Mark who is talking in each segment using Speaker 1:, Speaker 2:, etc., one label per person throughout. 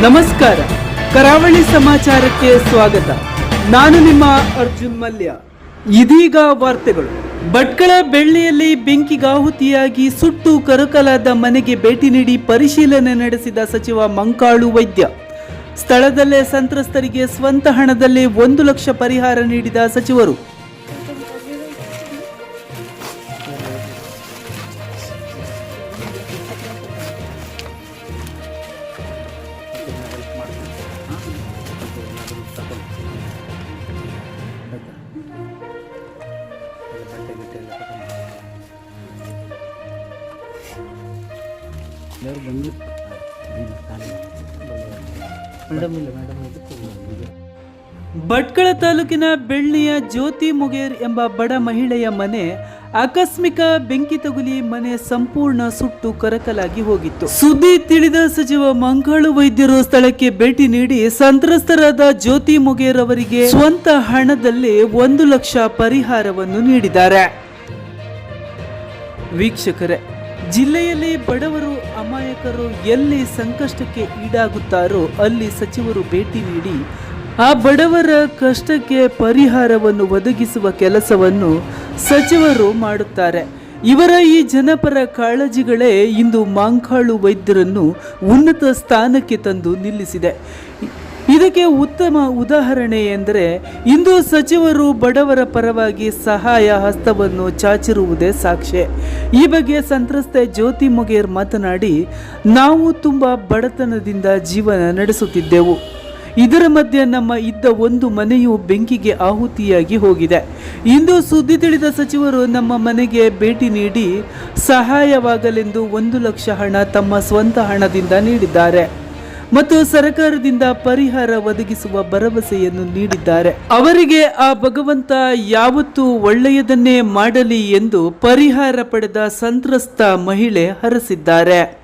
Speaker 1: ನಮಸ್ಕಾರ. ಕರಾವಳಿ ಸಮಾಚಾರಕ್ಕೆ ಸ್ವಾಗತ. ನಾನು ನಿಮ್ಮ ಅರ್ಜುನ್ ಮಲ್ಯ. ಇದೀಗ ವಾರ್ತೆಗಳು. ಭಟ್ಕಳ ಬೆಳ್ಳಿಯಲ್ಲಿ ಬೆಂಕಿಗಾಹುತಿಯಾಗಿ ಸುಟ್ಟು ಕರಕಲಾದ ಮನೆಗೆ ಭೇಟಿ ನೀಡಿ ಪರಿಶೀಲನೆ ನಡೆಸಿದ ಸಚಿವ ಮಂಕಾಳು ವೈದ್ಯ. ಸ್ಥಳದಲ್ಲೇ ಸಂತ್ರಸ್ತರಿಗೆ ಸ್ವಂತ ಹಣದಲ್ಲಿ ಒಂದು ಲಕ್ಷ ಪರಿಹಾರ ನೀಡಿದ ಸಚಿವರು. ಭಟ್ಕಳ ತಾಲೂಕಿನ ಬೆಳ್ಳಿಯ ಜ್ಯೋತಿ ಮುಗೇರ್ ಎಂಬ ಬಡ ಮಹಿಳೆಯ ಮನೆ ಆಕಸ್ಮಿಕ ಬೆಂಕಿ ತಗುಲಿ ಮನೆ ಸಂಪೂರ್ಣ ಸುಟ್ಟು ಕರಕಲಾಗಿ ಹೋಗಿತ್ತು. ಸುದ್ದಿ ತಿಳಿದ ಸಚಿವ ಮಂಗಳು ವೈದ್ಯರು ಸ್ಥಳಕ್ಕೆ ಭೇಟಿ ನೀಡಿ ಸಂತ್ರಸ್ತರಾದ ಜ್ಯೋತಿ ಮುಗೇರ್ ಅವರಿಗೆ ಸ್ವಂತ ಹಣದಲ್ಲಿ ಒಂದು ಲಕ್ಷ ಪರಿಹಾರವನ್ನು ನೀಡಿದ್ದಾರೆ. ವೀಕ್ಷಕರೇ, ಜಿಲ್ಲೆಯಲ್ಲಿ ಬಡವರು ಅಮಾಯಕರು ಎಲ್ಲಿ ಸಂಕಷ್ಟಕ್ಕೆ ಈಡಾಗುತ್ತಾರೋ ಅಲ್ಲಿ ಸಚಿವರು ಭೇಟಿ ನೀಡಿ ಆ ಬಡವರ ಕಷ್ಟಕ್ಕೆ ಪರಿಹಾರವನ್ನು ಒದಗಿಸುವ ಕೆಲಸವನ್ನು ಸಚಿವರು ಮಾಡುತ್ತಾರೆ. ಇವರ ಈ ಜನಪರ ಕಾಳಜಿಗಳೇ ಇಂದು ಮಾಂಕಾಳು ವೈದ್ಯರನ್ನು ಉನ್ನತ ಸ್ಥಾನಕ್ಕೆ ತಂದು ನಿಲ್ಲಿಸಿದೆ. ಇದಕ್ಕೆ ಉತ್ತಮ ಉದಾಹರಣೆ ಎಂದರೆ, ಇಂದು ಸಚಿವರು ಬಡವರ ಪರವಾಗಿ ಸಹಾಯ ಹಸ್ತವನ್ನು ಚಾಚಿರುವುದೇ ಸಾಕ್ಷ್ಯ. ಈ ಬಗ್ಗೆ ಸಂತ್ರಸ್ತೆ ಜ್ಯೋತಿ ಮೊಗೇರ್ ಮಾತನಾಡಿ, ನಾವು ತುಂಬ ಬಡತನದಿಂದ ಜೀವನ ನಡೆಸುತ್ತಿದ್ದೆವು. ಇದರ ಮಧ್ಯೆ ನಮ್ಮ ಇದ್ದ ಒಂದು ಮನೆಯು ಬೆಂಕಿಗೆ ಆಹುತಿಯಾಗಿ ಹೋಗಿದೆ. ಇಂದು ಸುದ್ದಿ ತಿಳಿದ ಸಚಿವರು ನಮ್ಮ ಮನೆಗೆ ಭೇಟಿ ನೀಡಿ ಸಹಾಯವಾಗಲೆಂದು ಒಂದು ಲಕ್ಷ ಹಣ ತಮ್ಮ ಸ್ವಂತ ಹಣದಿಂದ ನೀಡಿದ್ದಾರೆ. ಮತ್ತು ಸರ್ಕಾರದಿಂದ ಪರಿಹಾರ ಒದಗಿಸುವ ಭರವಸೆಯನ್ನು ನೀಡಿದ್ದಾರೆ. ಅವರಿಗೆ ಆ ಭಗವಂತ ಯಾವತ್ತೂ ಒಳ್ಳೆಯದನ್ನೇ ಮಾಡಲಿ ಎಂದು ಪರಿಹಾರ ಪಡೆದ ಸಂತ್ರಸ್ತ ಮಹಿಳೆ ಹರಸಿದ್ದಾರೆ.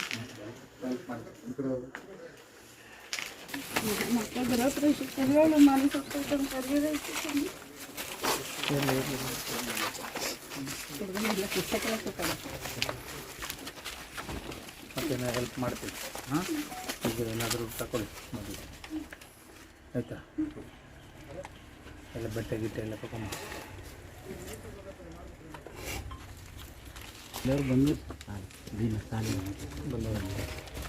Speaker 2: ಹಾಕೊಂಡಿದ್ದಷ್ಟು ಮತ್ತೆ ಗೃಹ ಪ್ರವೇಶಕ್ಕೆ ಹೇಳು ಮನೆ ಸುತ್ತ ಕರೆಯೋದೈತಿ
Speaker 3: ಮತ್ತೇನಾದ್ರು ಹೆಲ್ಪ್ ಮಾಡ್ತೀನಿ. ಹಾಂ? ಈಗ ಏನಾದರೂ ತಗೊಳ್ಳಿ ಮೊದಲು ಆಯಿತಾ? ಎಲ್ಲ ಬಟ್ಟೆ ಗಿಟ್ಟೆ ಎಲ್ಲ ತಗೊಂಡು ಎಲ್ಲರೂ ಬಂದು ದಿನ ಖಾಲಿ